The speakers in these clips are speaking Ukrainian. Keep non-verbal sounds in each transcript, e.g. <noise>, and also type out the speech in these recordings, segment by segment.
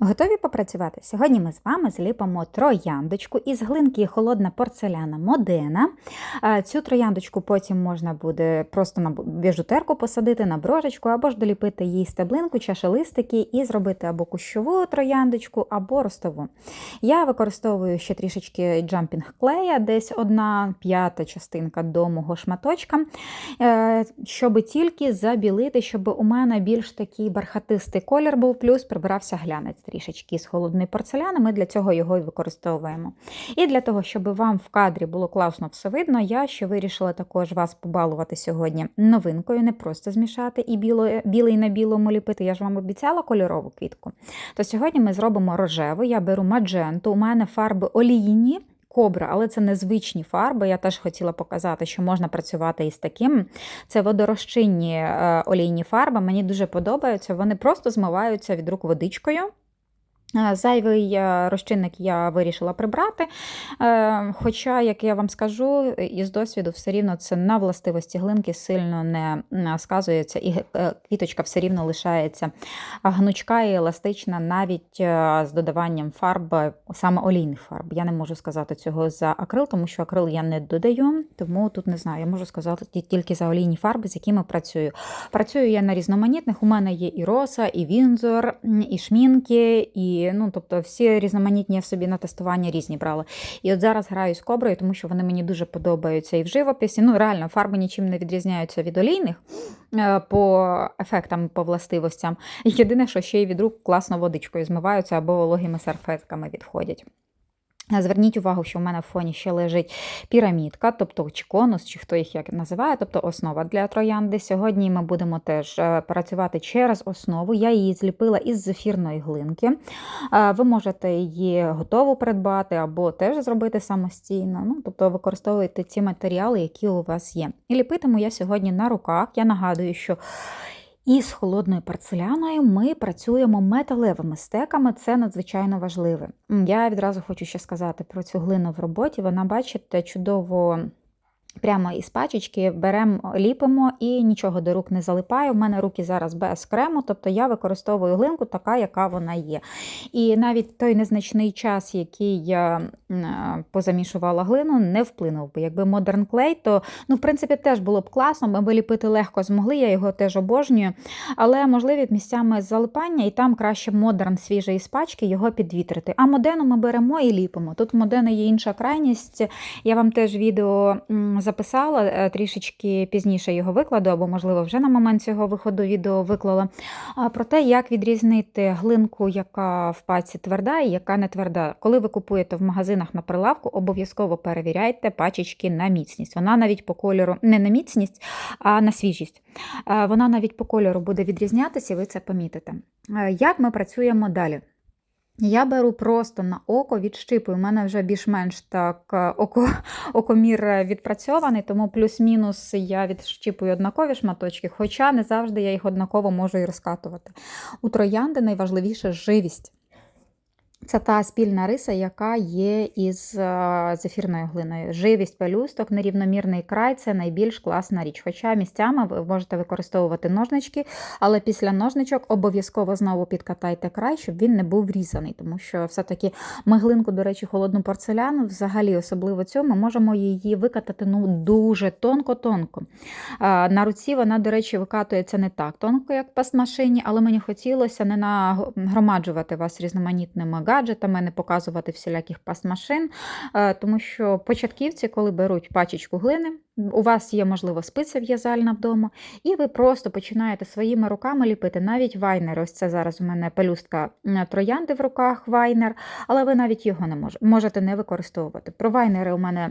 Готові попрацювати? Сьогодні ми з вами зліпимо трояндочку із глинки холодна порцеляна Модена. Е, Цю трояндочку потім можна буде просто на біжутерку посадити на брожечку, або ж доліпити їй стеблинку, чашелистики і зробити або кущову трояндочку, або ростову. Я використовую ще трішечки джампінг клея, десь одна п'ята частинка до мого шматочка, е, щоб тільки забілити, щоб у мене більш такий бархатистий колір був, плюс прибирався глянець трішечки з холодної порцеляни. Ми для цього його і використовуємо. І для того, щоб вам в кадрі було класно все видно, я ще вирішила також вас побалувати сьогодні новинкою, не просто змішати і біло, білий на білому ліпити. Я ж вам обіцяла кольорову квітку. То сьогодні ми зробимо рожеву. Я беру мадженту, у мене фарби олійні. Кобра, але це незвичні фарби. Я теж хотіла показати, що можна працювати із таким. Це водорозчинні е, олійні фарби. Мені дуже подобаються. Вони просто змиваються від рук водичкою. Е, Зайвий е, розчинник я вирішила прибрати. Е, Хоча, як я вам скажу, із досвіду все рівно це на властивості глинки сильно не сказується, і квіточка все рівно лишається гнучка і еластична навіть з додаванням фарб, саме олійних фарб. Я не можу сказати цього за акрил, тому що акрил я не додаю, тому тут не знаю. Я можу сказати тільки за олійні фарби, з якими працюю. Працюю я на різноманітних. У мене є і роса, і вінзор, і шмінки, і ну, тобто всі різноманітні я собі на тестування різні брала. І от зараз граю з коброю, тому що вони мені дуже подобаються і в живописі. Ну, реально, фарби нічим не відрізняються від олійних е, по ефектам, по властивостям. Єдине, що ще й від рук класно водичкою змиваються або вологими серфетками відходять. Зверніть увагу, що в мене в фоні ще лежить пірамідка, тобто чи конус, чи хто їх як називає, тобто основа для троянди. Сьогодні ми будемо теж е, працювати через основу. Я її зліпила із зефірної глинки. Е, Ви можете її готову придбати або теж зробити самостійно. Ну, тобто використовуйте ті матеріали, які у вас є. І ліпитиму я сьогодні на руках. Я нагадую, що і з холодною порцеляною ми працюємо металевими стеками, це надзвичайно важливо. Я відразу хочу ще сказати про цю глину в роботі. Вона, бачите, чудово. Прямо із пачечки беремо, ліпимо і нічого до рук не залипає. У мене руки зараз без крему, тобто я використовую глинку така, яка вона є. І навіть той незначний час, який я е, позамішувала глину, не вплинув би. Якби Modern Clay, то ну, в принципі теж було б класно, ми би ліпити легко змогли, я його теж обожнюю. Але можливі місцями залипання, і там краще Modern свіжий із пачки його підвітрити. А модену ми беремо і ліпимо. Тут модена є інша крайність. Я вам теж відео записала, е, трішечки пізніше його викладу, або, можливо, вже на момент цього виходу відео виклала. Про те, як відрізнити глинку, яка в паці тверда і яка не тверда. Коли ви купуєте в магазинах на прилавку, обов'язково перевіряйте пачечки на міцність. Вона навіть по кольору, не на міцність, а на свіжість. Е, Вона навіть по кольору буде відрізнятися, і ви це помітите. Е, Як ми працюємо далі? Я беру просто на око, відщипую. У мене вже більш-менш так е, око, <laughs> окомір е, відпрацьований, тому плюс-мінус я відщипую однакові шматочки, хоча не завжди я їх однаково можу і розкатувати. У троянди найважливіше живість. Це та спільна риса, яка є із е, зефірною глиною. Живість пелюсток, нерівномірний край це найбільш класна річ. Хоча місцями ви можете використовувати ножнички, але після ножничок обов'язково знову підкатайте край, щоб він не був врізаний, тому що все-таки ми глинку, до речі, холодну порцеляну, взагалі, особливо цю, ми можемо її викатати ну, дуже тонко-тонко. Е, На руці вона, до речі, викатується не так тонко, як в пастмашині, але мені хотілося не нагромаджувати вас різноманітними гаджетами, не показувати всіляких пастмашин, е, тому що початківці, коли беруть пачечку глини, у вас є, можливо, спиця в'язальна вдома, і ви просто починаєте своїми руками ліпити навіть вайнер. Ось це зараз у мене пелюстка троянди в руках вайнер, але ви навіть його не можете не використовувати. Про вайнери у мене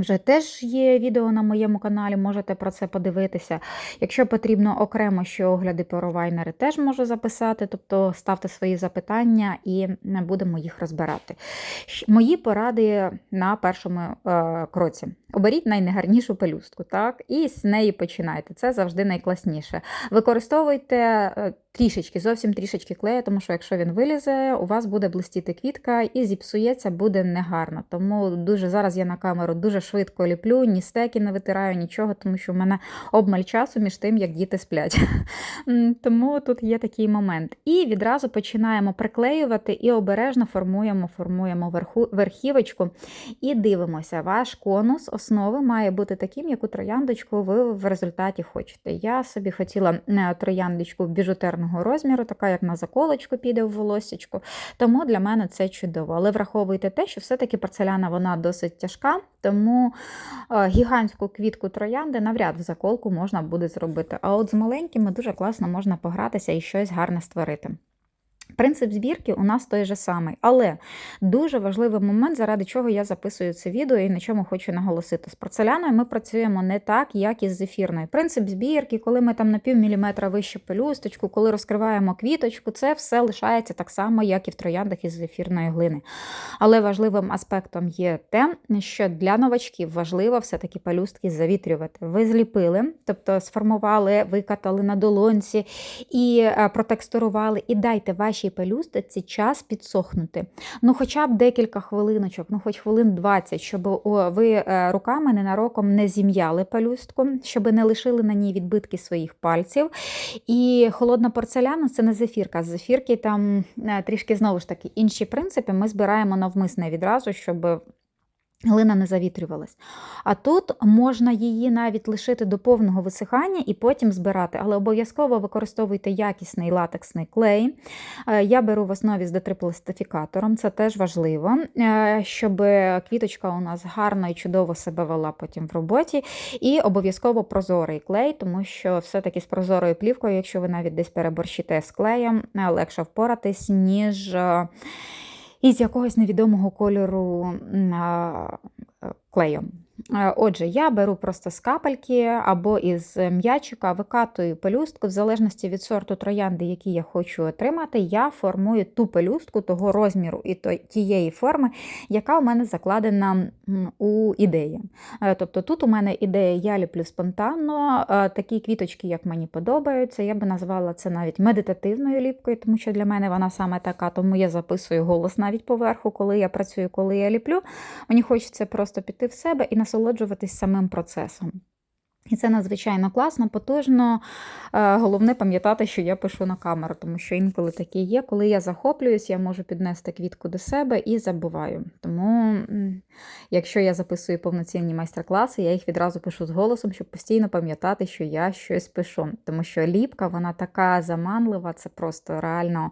вже теж є відео на моєму каналі, можете про це подивитися. Якщо потрібно окремо ще огляди про вайнери, теж можу записати, тобто ставте свої запитання і будемо їх розбирати. Мої поради на першому е, кроці. Оберіть найнегарнішу пелюстку, так, і з неї починайте. Це завжди найкласніше. Використовуйте е, трішечки, зовсім трішечки клею, тому що якщо він вилізе, у вас буде блистіти квітка і зіпсується, буде негарно. Тому дуже зараз я на камеру дуже швидко ліплю, ні стеки не витираю, нічого, тому що в мене обмаль часу між тим, як діти сплять. <laughs> Тому тут є такий момент. І відразу починаємо приклеювати і обережно формуємо, формуємо верху, верхівочку і дивимося, ваш конус основи має бути таким, яку трояндочку ви в результаті хочете. Я собі хотіла е, трояндочку біжутерного розміру, така як на заколочку піде в волосічку, тому для мене це чудово. Але враховуйте те, що все-таки порцеляна вона досить тяжка, тому е, гігантську квітку троянди навряд в заколку можна буде зробити. А от з маленькими дуже класно можна погратися і щось гарне створити. Принцип збірки у нас той же самий, але дуже важливий момент, заради чого я записую це відео і на чому хочу наголосити. З порцеляною ми працюємо не так, як і з зефірною. Принцип збірки, коли ми там на пів міліметра вище пелюсточку, коли розкриваємо квіточку, це все лишається так само, як і в трояндах із зефірної глини. Але важливим аспектом є те, що для новачків важливо все-таки пелюстки завітрювати. Ви зліпили, тобто сформували, викатали на долонці і е, протекстурували, і дайте ваші вашій пелюстиці час підсохнути. Ну, хоча б декілька хвилиночок, ну хоч хвилин 20, щоб ви е, руками ненароком не зім'яли пелюстку, щоб не лишили на ній відбитки своїх пальців. І холодна порцеляна це не зефірка. З зефірки там е, трішки знову ж таки інші принципи. Ми збираємо навмисне відразу, щоб Глина не завітрювалась. А тут можна її навіть лишити до повного висихання і потім збирати, але обов'язково використовуйте якісний латексний клей. Е, я беру в основі з детрипластифікатором, це теж важливо, е, щоб квіточка у нас гарно і чудово себе вела потім в роботі. І обов'язково прозорий клей, тому що все-таки з прозорою плівкою, якщо ви навіть десь переборщите з клеєм, е, легше впоратись, ніж із якогось невідомого кольору клею. Е, отже, я беру просто з капельки або із м'ячика, викатую пелюстку, в залежності від сорту троянди, який я хочу отримати, я формую ту пелюстку того розміру і тієї форми, яка у мене закладена у ідеї. Е, тобто тут у мене ідея, я ліплю спонтанно, е, такі квіточки, як мені подобаються. Я би назвала це навіть медитативною ліпкою, тому що для мене вона саме така, тому я записую голос навіть поверху, коли я працюю, коли я ліплю. Мені хочеться просто піти в себе і насолоджуватись самим процесом. І це надзвичайно класно, потужно. Е, головне пам'ятати, що я пишу на камеру, тому що інколи таке є. Коли я захоплююсь, я можу піднести квітку до себе і забуваю. Тому, якщо я записую повноцінні майстер-класи, я їх відразу пишу з голосом, щоб постійно пам'ятати, що я щось пишу. Тому що ліпка, вона така заманлива, це просто реально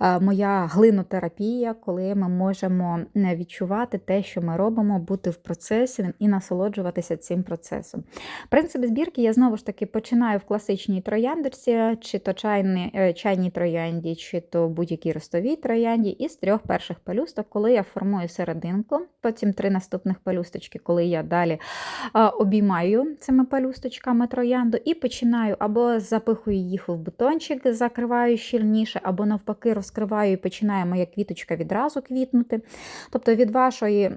е, моя глинотерапія, коли ми можемо відчувати те, що ми робимо, бути в процесі і насолоджуватися цим процесом принцип збірки я знову ж таки починаю в класичній трояндерці, чи то чайні, е, чайній троянді, чи то будь-якій ростовій троянді, із трьох перших пелюсток, коли я формую серединку, потім три наступних пелюсточки, коли я далі обіймаю цими пелюсточками троянду, і починаю або запихую їх в бутончик, закриваю щільніше, або навпаки, розкриваю і починає моя квіточка відразу квітнути. Тобто від вашої.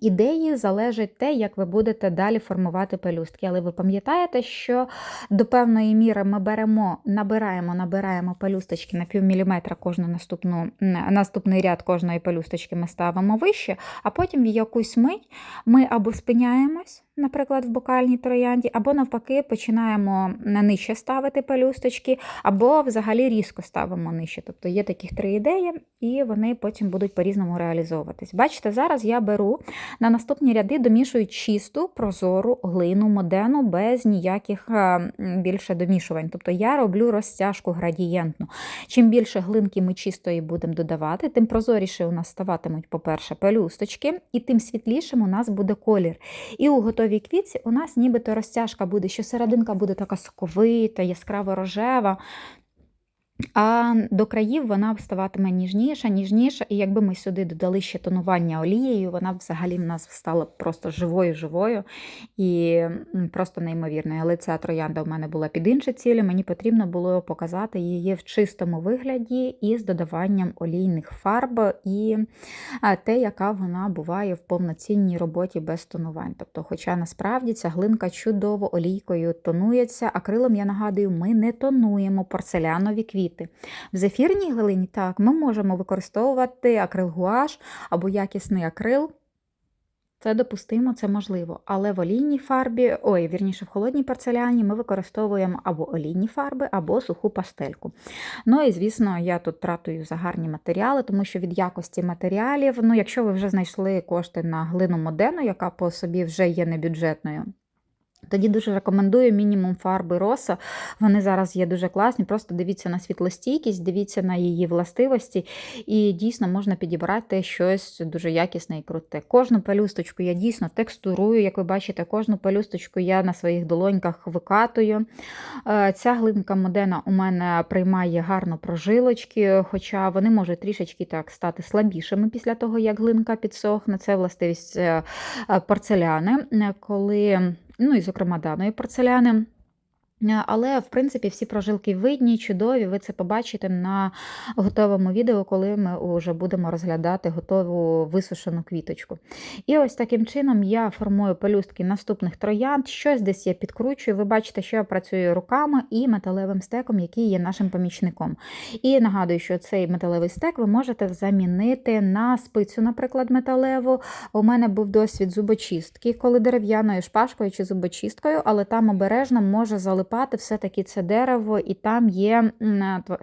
Ідеї залежить те, як ви будете далі формувати пелюстки. Але ви пам'ятаєте, що до певної міри ми беремо, набираємо, набираємо пелюсточки на пів міліметра кожну наступну, наступний ряд кожної пелюсточки ми ставимо вище, а потім в якусь мить ми або спиняємось, наприклад, в бокальній троянді, або навпаки, починаємо на нижче ставити пелюсточки, або взагалі різко ставимо нижче. Тобто є таких три ідеї, і вони потім будуть по-різному реалізовуватись. Бачите, зараз я беру на наступні ряди, домішую чисту, прозору глину модену без ніяких більше домішувань. Тобто я роблю розтяжку градієнтну. Чим більше глинки ми чистої будемо додавати, тим прозоріше у нас ставатимуть, по-перше, пелюсточки, і тим світлішим у нас буде колір. І у готовій квітці у нас нібито розтяжка буде, що серединка буде така соковита, яскраво рожева. А до країв вона ставатиме ніжніша, ніжніша, і якби ми сюди додали ще тонування олією, вона взагалі в нас стала просто живою-живою і просто неймовірною. Але ця троянда в мене була під інші цілі. Мені потрібно було показати її в чистому вигляді із додаванням олійних фарб і те, яка вона буває в повноцінній роботі без тонувань. Тобто, хоча насправді ця глинка чудово олійкою тонується, акрилом, я нагадую, ми не тонуємо порцелянові квіти квіти. В зефірній глині так, ми можемо використовувати акрил-гуаш або якісний акрил. Це допустимо, це можливо. Але в олійній фарбі, ой, вірніше, в холодній порцеляні ми використовуємо або олійні фарби, або суху пастельку. Ну і, звісно, я тут тратую за гарні матеріали, тому що від якості матеріалів, ну, якщо ви вже знайшли кошти на глину модену, яка по собі вже є небюджетною. Тоді дуже рекомендую мінімум фарби роса. Вони зараз є дуже класні. Просто дивіться на світлостійкість, дивіться на її властивості, і дійсно можна підібрати щось дуже якісне і круте. Кожну пелюсточку я дійсно текстурую, як ви бачите, кожну пелюсточку я на своїх долоньках викатую. Е, ця глинка модена у мене приймає гарно прожилочки, хоча вони можуть трішечки так стати слабішими після того, як глинка підсохне. Це властивість е, е, порцеляни. коли ну і, зокрема, даної порцеляни. Е, але, в принципі, всі прожилки видні, чудові. Ви це побачите на готовому відео, коли ми вже будемо розглядати готову висушену квіточку. І ось таким чином я формую пелюстки наступних троянд, щось десь я підкручую. Ви бачите, що я працюю руками і металевим стеком, який є нашим помічником. І нагадую, що цей металевий стек ви можете замінити на спицю, наприклад, металеву. У мене був досвід зубочистки, коли дерев'яною шпажкою чи зубочисткою, але там обережно може залипати залипати все-таки це дерево, і там є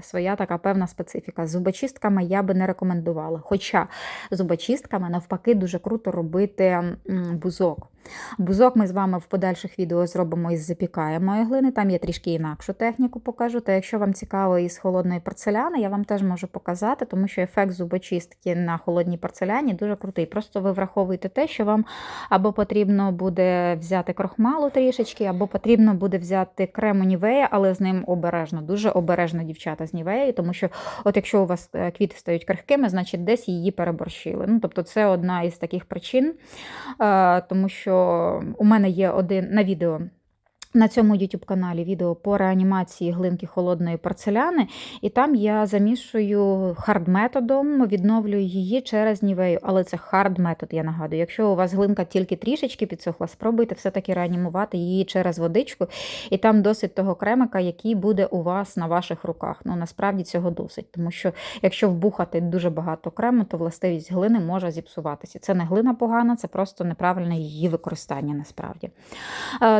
своя така певна специфіка. З зубочистками я би не рекомендувала. Хоча зубочистками навпаки дуже круто робити бузок. Бузок ми з вами в подальших відео зробимо із запікаємої глини. Там я трішки інакшу техніку покажу. Та якщо вам цікаво із холодної порцеляни, я вам теж можу показати, тому що ефект зубочистки на холодній порцеляні дуже крутий. Просто ви враховуєте те, що вам або потрібно буде взяти крохмалу трішечки, або потрібно буде взяти крему Нівея, але з ним обережно, дуже обережно дівчата з Нівеєю, тому що, от якщо у вас е, квіти стають крихкими, значить десь її переборщили. Ну, Тобто, це одна із таких причин, е, тому що у мене є один на відео на цьому YouTube каналі відео по реанімації глинки холодної порцеляни, і там я замішую хард-методом, відновлюю її через нівею. Але це хард-метод, я нагадую. Якщо у вас глинка тільки трішечки підсохла, спробуйте все-таки реанімувати її через водичку, і там досить того кремика, який буде у вас на ваших руках. Ну насправді цього досить, тому що якщо вбухати дуже багато крему, то властивість глини може зіпсуватися. Це не глина погана, це просто неправильне її використання насправді.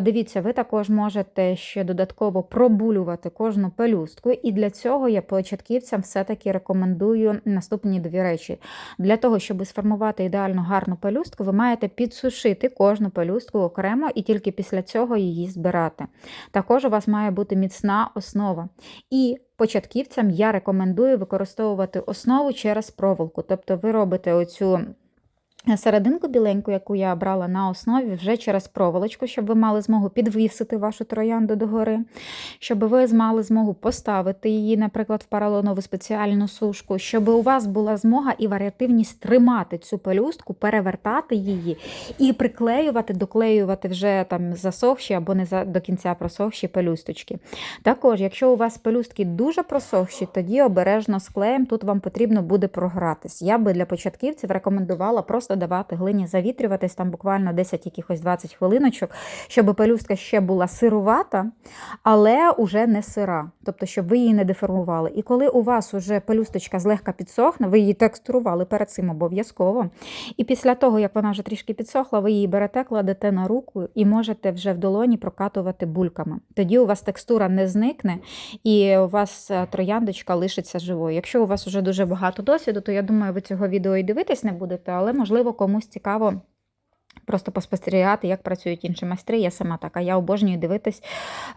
Дивіться, ви також також можете ще додатково пробулювати кожну пелюстку, і для цього я початківцям все-таки рекомендую наступні дві речі. Для того, щоб сформувати ідеально гарну пелюстку, ви маєте підсушити кожну пелюстку окремо і тільки після цього її збирати. Також у вас має бути міцна основа. І Початківцям я рекомендую використовувати основу через проволоку. Тобто ви робите оцю Серединку біленьку, яку я брала на основі, вже через проволочку, щоб ви мали змогу підвісити вашу троянду догори, щоб ви мали змогу поставити її, наприклад, в паралонову спеціальну сушку, щоб у вас була змога і варіативність тримати цю пелюстку, перевертати її і приклеювати, доклеювати вже там засохші або не за, до кінця просохші пелюсточки. Також, якщо у вас пелюстки дуже просохші, тоді обережно з клеєм тут вам потрібно буде програтись. Я би для початківців рекомендувала просто просто давати глині завітрюватись там буквально 10 якихось 20 хвилиночок, щоб пелюстка ще була сирувата, але уже не сира. Тобто, щоб ви її не деформували. І коли у вас уже пелюсточка злегка підсохне, ви її текстурували перед цим обов'язково. І після того, як вона вже трішки підсохла, ви її берете, кладете на руку і можете вже в долоні прокатувати бульками. Тоді у вас текстура не зникне, і у вас е, трояндочка лишиться живою. Якщо у вас вже дуже багато досвіду, то я думаю, ви цього відео і дивитись не будете, але можливо можливо, комусь цікаво Просто поспостерігати, як працюють інші майстри. Я сама така. Я обожнюю дивитись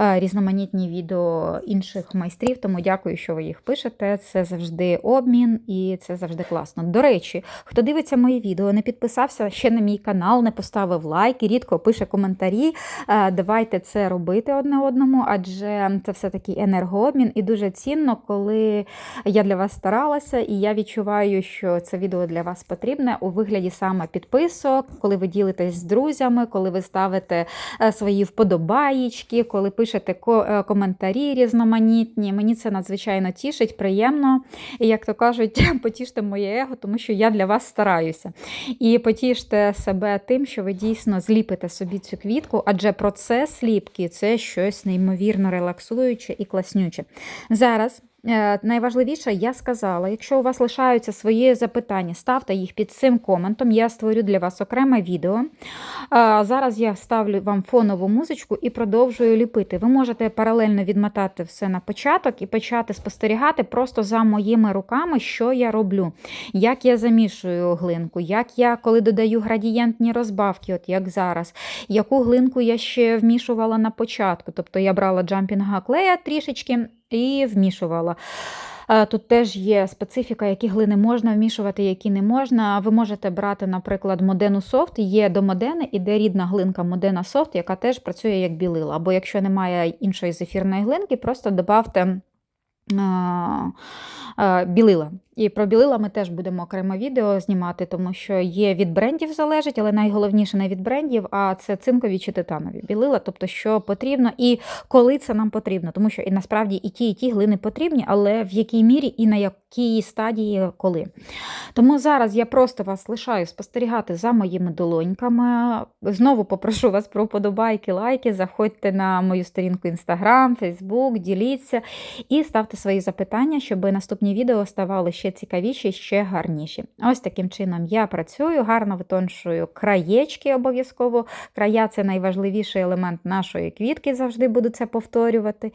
е, різноманітні відео інших майстрів, тому дякую, що ви їх пишете. Це завжди обмін і це завжди класно. До речі, хто дивиться мої відео, не підписався ще на мій канал, не поставив лайк і рідко пише коментарі. е, Давайте це робити одне одному, адже це все-таки енергообмін і дуже цінно, коли я для вас старалася, і я відчуваю, що це відео для вас потрібне у вигляді саме підписок, коли ви ділитесь з друзями, коли ви ставите е, свої вподобаєчки, коли пишете е, коментарі різноманітні. Мені це надзвичайно тішить, приємно. І як то кажуть, <laughs> потіште моє его, тому що я для вас стараюся. І потіште себе тим, що ви дійсно зліпите собі цю квітку, адже процес ліпки це щось неймовірно релаксуюче і класнюче. Зараз. Е, Найважливіше, я сказала, якщо у вас лишаються свої запитання, ставте їх під цим коментом. Я створю для вас окреме відео. Зараз я ставлю вам фонову музичку і продовжую ліпити. Ви можете паралельно відмотати все на початок і почати спостерігати просто за моїми руками, що я роблю, як я замішую глинку, як я коли додаю градієнтні розбавки, от як зараз, яку глинку я ще вмішувала на початку. Тобто я брала джампінга клея трішечки і вмішувала. Е, Тут теж є специфіка, які глини можна вмішувати, які не можна. Ви можете брати, наприклад, Модену Софт. Є до Модени, іде рідна глинка Модена Софт, яка теж працює як білила. Або якщо немає іншої зефірної глинки, просто додавте а, а, білила. І про білила ми теж будемо окремо відео знімати, тому що є від брендів залежить, але найголовніше не від брендів, а це цинкові чи титанові білила, тобто що потрібно і коли це нам потрібно, тому що і насправді і ті, і ті глини потрібні, але в якій мірі і на якій стадії коли. Тому зараз я просто вас лишаю спостерігати за моїми долоньками. Знову попрошу вас про подобайки, лайки. Заходьте на мою сторінку Instagram, Facebook, діліться і ставте свої запитання, щоб наступні відео ставали ще цікавіші, ще гарніші. Ось таким чином я працюю, гарно витончую краєчки обов'язково. Края це найважливіший елемент нашої квітки, завжди буду це повторювати.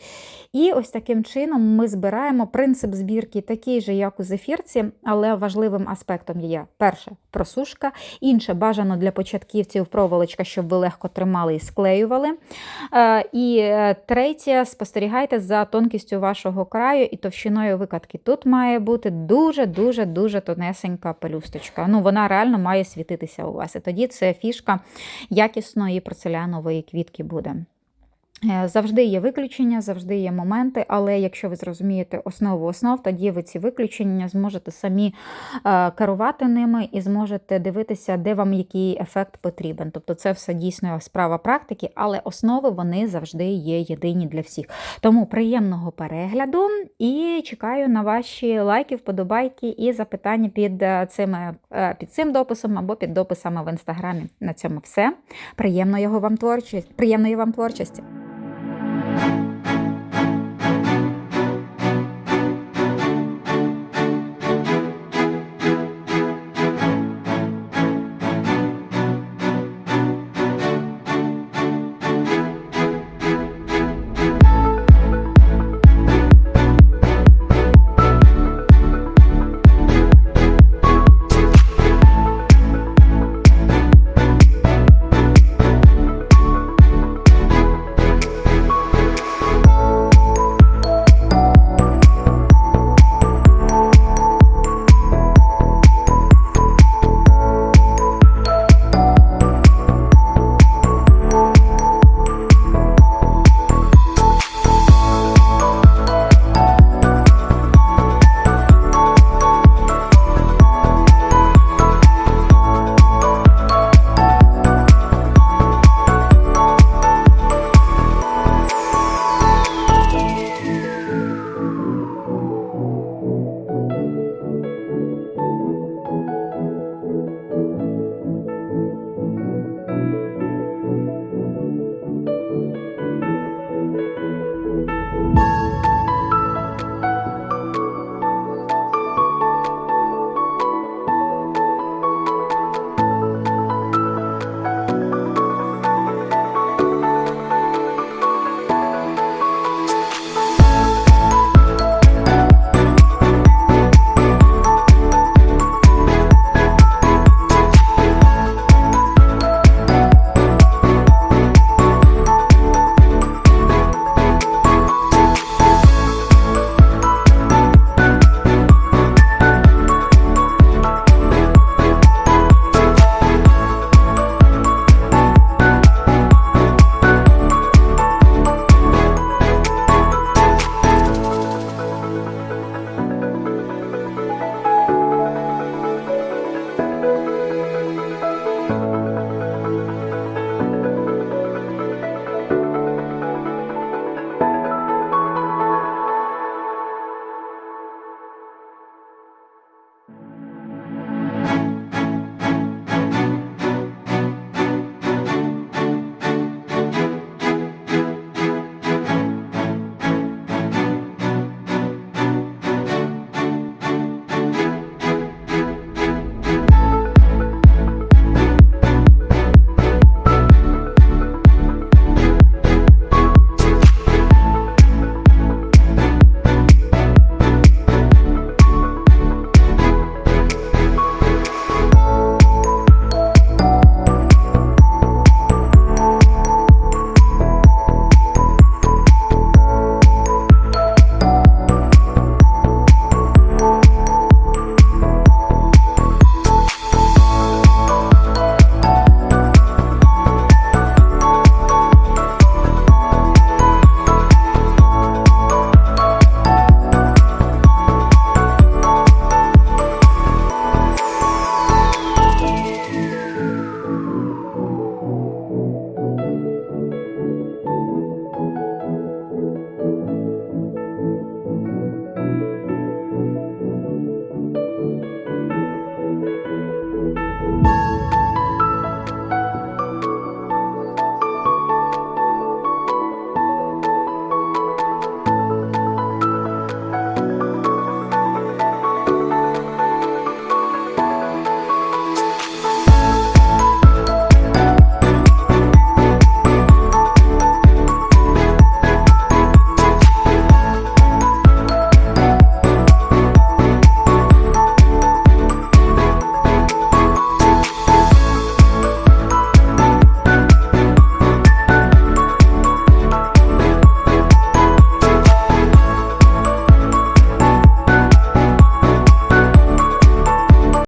І ось таким чином ми збираємо принцип збірки такий же, як у зефірці, але важливим аспектом є перше просушка, інше бажано для початківців проволочка, щоб ви легко тримали і склеювали. Е, І е, третє, спостерігайте за тонкістю вашого краю і товщиною викатки. Тут має бути дуже-дуже дуже тонесенька пелюсточка. Ну, вона реально має світитися у вас. І тоді це фішка якісної порцелянової квітки буде. Е, Завжди є виключення, завжди є моменти, але якщо ви зрозумієте основу основ, тоді ви ці виключення зможете самі е, керувати ними і зможете дивитися, де вам який ефект потрібен. Тобто це все дійсно справа практики, але основи вони завжди є єдині для всіх. Тому приємного перегляду і чекаю на ваші лайки, вподобайки і запитання під е, цими під цим дописом або під дописами в інстаграмі. На цьому все. Приємної його вам творчості. Приємної вам творчості. Thank you.